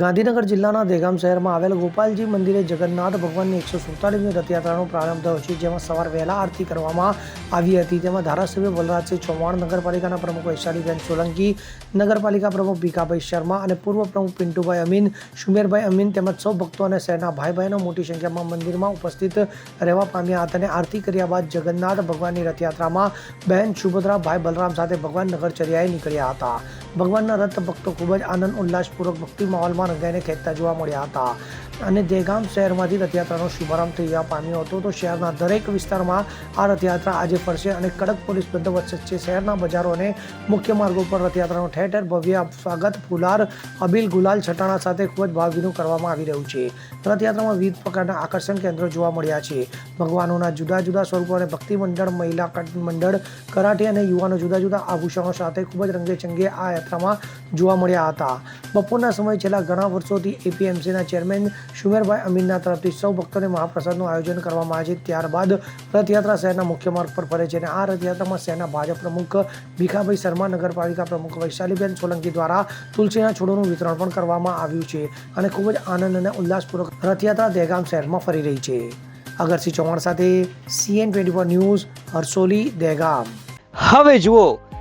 ગાંધીનગર જિલ્લાના દેગામ શહેરમાં આવેલ ગોપાલજી મંદિરે જગન્નાથ ભગવાનની એકસો સુડતાલીસમી રથયાત્રાનો પ્રારંભ થયો છે, જેમાં સવાર વહેલા આરતી કરવામાં આવી હતી. તેમાં ધારાસભ્ય બલરાજસિંહ ચૌહાણ, નગરપાલિકાના પ્રમુખ વૈશાલીબેન સોલંકી, નગરપાલિકા પ્રમુખ ભીખાભાઈ શર્મા અને પૂર્વ પ્રમુખ પિન્ટુભાઈ અમીન, સુમેરભાઈ અમીન તેમજ સૌ ભક્તો અને શહેરના ભાઈ બહેનો મોટી સંખ્યામાં મંદિરમાં ઉપસ્થિત રહેવા પામ્યા હતા અને આરતી કર્યા બાદ જગન્નાથ ભગવાનની રથયાત્રામાં બહેન સુભદ્રા, ભાઈ બલરામ સાથે ભગવાન નગરચર્યાએ નીકળ્યા હતા. ભગવાનના રથ ભક્તો ખૂબ જ આનંદ, ઉલ્લાસપૂર્વક ભક્તિ માહોલમાં રંગાઈને ખેંચતા જોવા મળ્યા હતા. અને દેગામ શહેરમાંથી રથયાત્રાનો શુભારંભ થઈ પામ્યો હતો. તો શહેરના દરેક વિસ્તારમાં આ રથયાત્રા આજે ફરશે અને કડક પોલીસ બંદોબસ્ત વચ્ચે શહેરના બજારો અને મુખ્ય માર્ગો પર રથયાત્રાનું ઠેર ઠેર ભવ્ય સ્વાગત, ફુલાર, અબીલ, ગુલાલ, છટાણા સાથે ખૂબ જ ભાવભીનું કરવામાં આવી રહ્યું છે. રથયાત્રામાં વિવિધ પ્રકારના આકર્ષણ કેન્દ્રો જોવા મળ્યા છે. ભગવાનોના જુદા જુદા સ્વરૂપો અને ભક્તિ મંડળ મહિલા મંડળ કરાટે અને યુવાનો જુદા જુદા આભૂષણો સાથે ખૂબ જ રંગેચંગે આ યાત્રામાં જોવા મળ્યા હતા. બપોરના સમયે છેલ્લા ઘણા વર્ષોથી એપીએમસીના ચેરમેન સુમેરભાઈ અમીનના તરફથી સૌ ભક્તોને મહાપ્રસાદનું આયોજન કરવામાં આવે છે. ત્યારબાદ રથયાત્રા શહેરના મુખ્ય માર્ગ પર ફરે છે અને આ રથયાત્રામાં શહેરના ભાજપ પ્રમુખ ભીખાભાઈ શર્મા, નગરપાલિકા પ્રમુખ વૈશાલીબેન સોલંકી દ્વારા તુલસીના છોડોનું વિતરણ પણ કરવામાં આવ્યું છે અને ખૂબ જ આનંદ અને ઉલ્લાસપૂર્વક રથયાત્રા દહેગામ શહેરમાં ફરી રહી છે. અગરસિંહ ચૌહાણ સાથે CN twenty news, Harsoli, Dehgam. હવે જુઓ